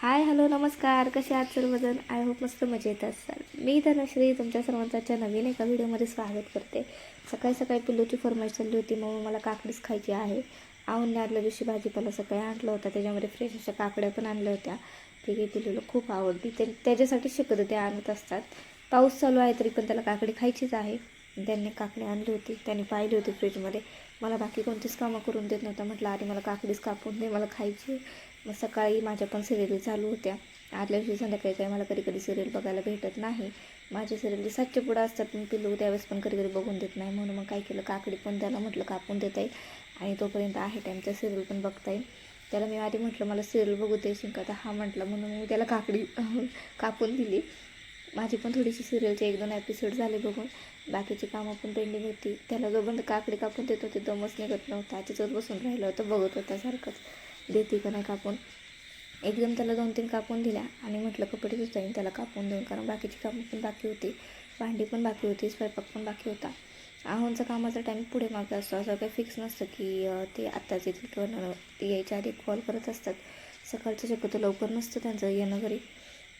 Hi hello नमस्कार. कसे आहात सर्वजण? आय होप मस्त मजेत असाल. मी धनश्री तुमच्या सर्वांच्या नवीन एका व्हिडिओमध्ये स्वागत करते. सकाळी सकाळी पिल्लूची फरमाईश चालली होती मग मला काकडीच खायची आहे. आवडणे आदल्या दिवशी भाजीपाला सकाळी आणलं होता त्याच्यामध्ये फ्रेश अशा काकड्या पण आणल्या होत्या. ते की पिल्लूला खूप आवडली. ते त्याच्यासाठी शिकत होते आणत असतात. पाऊस चालू आहे तरी पण त्याला काकडी खायचीच आहे. त्यांनी काकडी आणली होती. त्यांनी पाहिली होती फ्रीजमध्ये मला बाकी कोणतीच कामं करून देत नव्हतं. म्हटलं अरे मला काकडीच कापून दे मला खायची मग सकाळी माझ्या पण सिरियली चालू होत्या. आदल्या दिवशी संध्याकाळी काही मला कधी कधी सिरियल बघायला भेटत नाही. माझे सिरियल सातच्या पुढं असतात पण पिल्लू त्यावेळेस पण कधी कधी बघून देत नाही. म्हणून मग काय केलं काकडी पण त्याला म्हटलं कापून देता येईल आणि तोपर्यंत आहे टाईमच्या सिरियल पण बघता येईल त्याला मी आधी म्हटलं मला सिरियल बघू दे. शिंका तर हा म्हटलं. म्हणून मी त्याला काकडी कापून दिली. माझी पण थोडीशी सिरियलचे एक दोन एपिसोड झाले बघून. बाकीची कामं पण पेंडिंग होती. त्याला जोपर्यंत काकडी कापून देत होते दमच निघत नव्हता. तिथंच बसून राहिलं होतं बघत होता सारखंच. देते का नाही कापून. एकदम त्याला दोन तीन कापून दिल्या आणि म्हटलं कपडे धुता येईल त्याला कापून देऊन कारण बाकीची कामं पण बाकी होती. भांडी पण बाकी होती स्वयंपाक पण बाकी होता. आहोंचा कामाचा टाईम पुढे मागे असतो. असं काही फिक्स नसतं की ते आत्ताच येतील किंवा यायच्या आधी कॉल करत असतात. सकाळचं शक्यतो लवकर नसतं त्यांचं येणं घरी.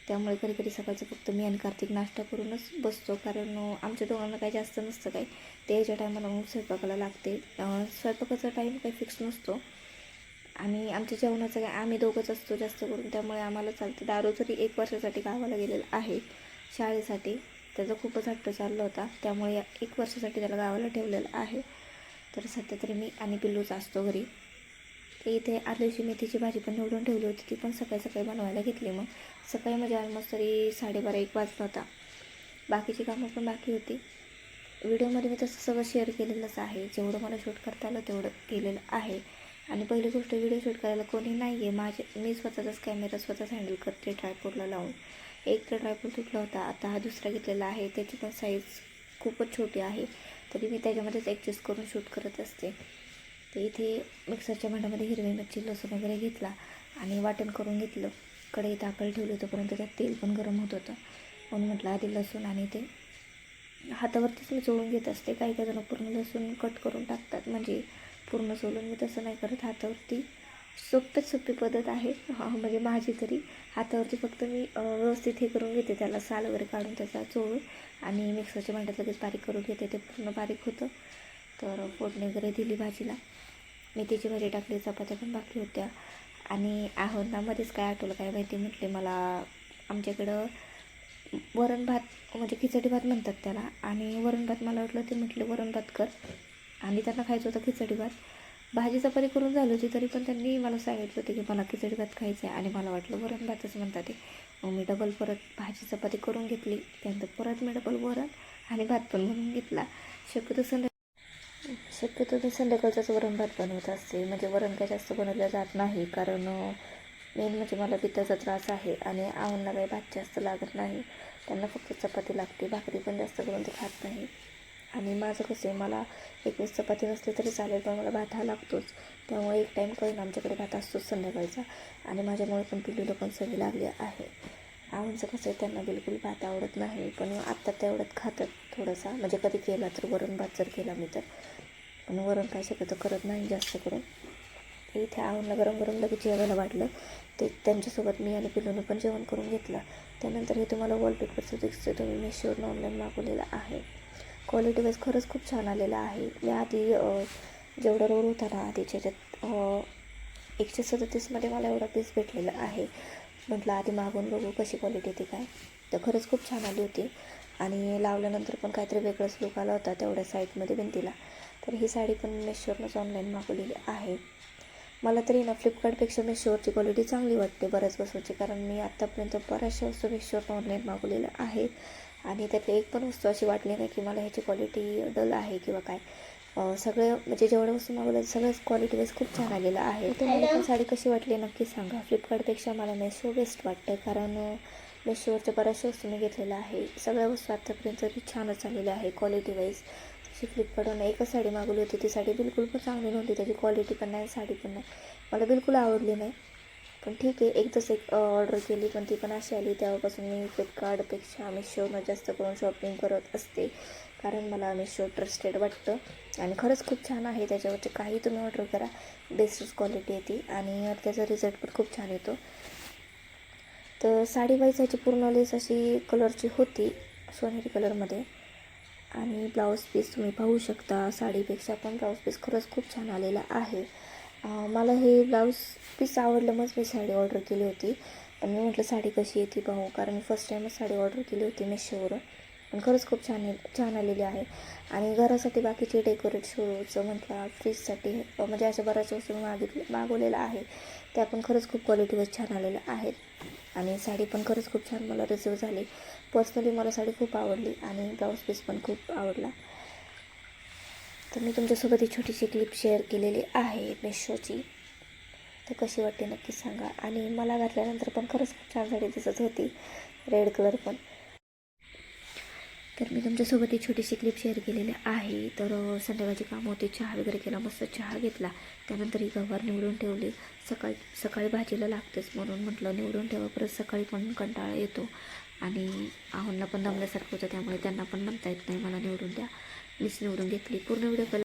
त्यामुळे कधी कधी सकाळचं फक्त मी आणि कार्तिक नाश्ता करूनच बसतो. कारण आमच्या दोघांना काही जास्त नसतं काही. ते याच्या टायमाला मग स्वयंपाकाला लागते. स्वयंपाकाचा टाईम काही फिक्स नसतो. आणि आमच्या जेवणाचं काय आम्ही दोघंच असतो जास्त करून त्यामुळे आम्हाला चालतं. दारू जरी एक वर्षासाठी गावाला गेलेला आहे शाळेसाठी. त्याचा खूपच हट्ट चालला होता त्यामुळे या एक वर्षासाठी त्याला गावाला ठेवलेलं आहे. तर सध्या तरी मी आणि पिल्लूच असतो घरी. ते इथे आलूची मेथीची भाजी पण निवडून ठेवली होती ती पण सकाळी सकाळी बनवायला घेतली मग. सकाळी म्हणजे ऑलमोस्ट तरी साडेबारा एक वाजला होता. बाकीची कामं पण बाकी होती. व्हिडिओमध्ये मी तसं सगळं शेअर केलेलंच आहे. जेवढं मला शूट करता आलं तेवढं केलेलं आहे. आणि पहिली गोष्ट व्हिडिओ शूट करायला कोणी नाही आहे माझे मी स्वतःचाच कॅमेरा स्वतःच हँडल करते ट्रायपोडला लावून. एक तर ट्रायपोड तुटला होता. आता हा दुसरा घेतलेला आहे. त्याची पण साईज खूपच छोटी आहे. तरी मी त्याच्यामध्येच ॲडजस्ट करून शूट करत असते. तर इथे मिक्सरच्या भांड्यामध्ये हिरवी मिरची लसूण वगैरे घेतला आणि वाटण करून घेतलं. कढई ठेवलं ठेवली परंतु त्यात तेल पण गरम होत होतं. म्हणून म्हटलं आधी लसूण आणि ते हातावरतीच मी चोळून घेत असते. काही काही जण पूर्ण लसूण कट करून टाकतात. म्हणजे पूर्ण सोलून मी तसं नाही करत. हातावरती सोप्यात सोपी पद्धत आहे. म्हणजे माझी तरी. हातावरती फक्त मी व्यवस्थित हे करून घेते. त्याला साल वगैरे काढून त्याचा चोळून आणि मिक्सरच्या भांड्यात लगेच बारीक करून घेते. ते पूर्ण बारीक होतं. तर फोडणी वगैरे दिली भाजीला. मेथीची भाजी टाकली. चपात्या पण बाकी होत्या. आणि आहोंनामध्येच काय आठवलं काय माहिती म्हटले मला? आमच्याकडं वरण भात म्हणजे खिचडी भात म्हणतात त्याला. आणि वरण भात मला वाटलं ते म्हटले वरण भात कर. आणि त्यांना खायचं होतं खिचडी भात. भाजी चपाती करून झाली होती तरी पण त्यांनी मला सांगितलं होतं की मला खिचडी भात खायचं आहे आणि मला वाटलं वरण भातच म्हणतात ते. मग मी डबल परत भाजी चपाती करून घेतली त्यानंतर परत मी डबल वरण आणि भात पण बनवून घेतला. शक्यतो संध्या शक्यतो मी संध्याकाळचाच वरण भात बनवत असते. म्हणजे वरण काय जास्त बनवलं जात नाही कारण मेन म्हणजे मला पित्ताचा त्रास आहे आणि आवडला काही भात जास्त लागत नाही. त्यांना फक्त चपाती लागते भाकरी पण जास्त करून ते खात नाही. आणि माझं कसं आहे मला एक चपाती नसली तरी चालेल पण मला भात हा लागतोच. त्यामुळे एक टाईम करून आमच्याकडे भात असतोच संध्याकाळचा. आणि माझ्यामुळे पण पिल्लूला पण सवय लागली आहे. आमचं कसं आहे त्यांना बिलकुल भात आवडत नाही पण आत्ता तेवढ्यात खातात थोडासा. म्हणजे कधी केला तर वरण भात जर केला मी तर. पण वरण काय शक्यतो करत नाही जास्त करून. इथे आवडला गरम गरम लगेच जेवायला वाटलं ते त्यांच्यासोबत मी आणि पिल्लूनं पण जेवण करून घेतलं. त्यानंतर हे तुम्हाला वॉलपेपरचं दिसतं तुम्ही मेशोवरून ऑनलाईन मागवलेलं आहे. क्वालिटी वाईज खरंच खूप छान आलेलं आहे. मी आधी जेवढा रोल होता ना आधीच्या ह्याच्यात एकशे सदतीसमध्ये मला एवढा पीस भेटलेला आहे. म्हटलं आधी मागून बघू कशी क्वालिटी होती काय. तर खरंच खूप छान आली होती. आणि लावल्यानंतर पण काहीतरी वेगळाच लुक आला होता तेवढ्या साईडमध्ये भिंतीला. तर ही साडी पण मेशोरनंच ऑनलाईन मागवलेली आहे. मला तरी ना फ्लिपकार्टपेक्षा मेशोवरची क्वालिटी चांगली वाटते बऱ्याच वस्तूची कारण मी आत्तापर्यंत बऱ्याचशा वस्तू मेशोरनं ऑनलाईन मागवलेल्या आहे आणि त्यातली एक पण वस्तू अशी वाटली नाही की मला ह्याची क्वालिटी डल आहे किंवा काय. सगळं म्हणजे जेवढ्या वस्तू मागवल्या सगळ्याच क्वालिटी वाईज खूप छान आलेलं आहे. तुम्हाला पण साडी कशी वाटली नक्की सांगा. फ्लिपकार्टपेक्षा मला मेशो बेस्ट वाटतं कारण मेशोवरच्या बऱ्याचशा वस्तू मी घेतलेल्या आहे. सगळ्या वस्तू आत्तापर्यंत तरी छानच आलेल्या आहे क्वालिटी वाईज तशी फ्लिपकार्टवरून एकच साडी मागवली होती ती साडी बिलकुल पण चांगली नव्हती. त्याची क्वालिटी पण नाही साडी पण नाही. मला बिलकुल आवडली नाही. पण ठीक आहे एकदाच एक ऑर्डर केली पण ती पण अशी आली. तेव्हापासून मी फ्लिपकार्टपेक्षा मिशोनं जास्त करून शॉपिंग करत असते. कारण मला मिशो ट्रस्टेड वाटतं. आणि खरंच खूप छान आहे. त्याच्यावरचे काही तुम्ही ऑर्डर करा. बेस्टच क्वालिटी येते आणि त्याचा रिझल्ट पण खूप छान येतो. तर साडी ह्याची पूर्ण लेस अशी कलरची होती. सोनेरी कलरमध्ये आणि ब्लाऊज पीस तुम्ही पाहू शकता. साडीपेक्षा पण ब्लाऊज पीस खरंच खूप छान आलेला आहे. मला हे ब्लाऊज पीस आवडलं मग मी साडी ऑर्डर केली होती. पण मी म्हटलं साडी कशी येते पाहू. कारण मी फर्स्ट टाईमच साडी ऑर्डर केली होती मेशोवरून. पण खरंच खूप छान छान आलेली आहे. आणि घरासाठी बाकीचे डेकोरेट शोचं म्हटलं फ्रीजसाठी म्हणजे अशा बऱ्याच वस्तू मी मागितले मागवलेल्या आहे त्या पण खरंच खूप क्वालिटीवर छान आलेल्या आहेत. आणि साडी पण खरंच खूप छान मला रिसिव्ह झाली. पर्सनली मला साडी खूप आवडली आणि ब्लाऊज पीस पण खूप आवडला. तर मी तुमच्यासोबत ही छोटीशी क्लिप शेअर केलेली आहे मेशोची तर कशी वाटते नक्की सांगा. आणि मला घातल्यानंतर पण खरंच खूप छान साडी दिसत होती. रेड कलर पण. तर मी तुमच्यासोबत ही छोटीशी क्लिप शेअर केलेली आहे. तर संध्याकाळची कामं होती. चहा वगैरे केला. मस्त चहा घेतला. त्यानंतर ही गव्हार निवडून ठेवली. सकाळी सकाळी भाजीला लागतेच म्हणून म्हटलं निवडून ठेवा. परत सकाळी पण कंटाळा येतो. आणि आहोंना पण दमल्यासारखं होतं. त्यामुळे त्यांना पण नमता येत नाही. मला निवडून द्या. मीच निवडून घेतली. पूर्ण व्हिडिओ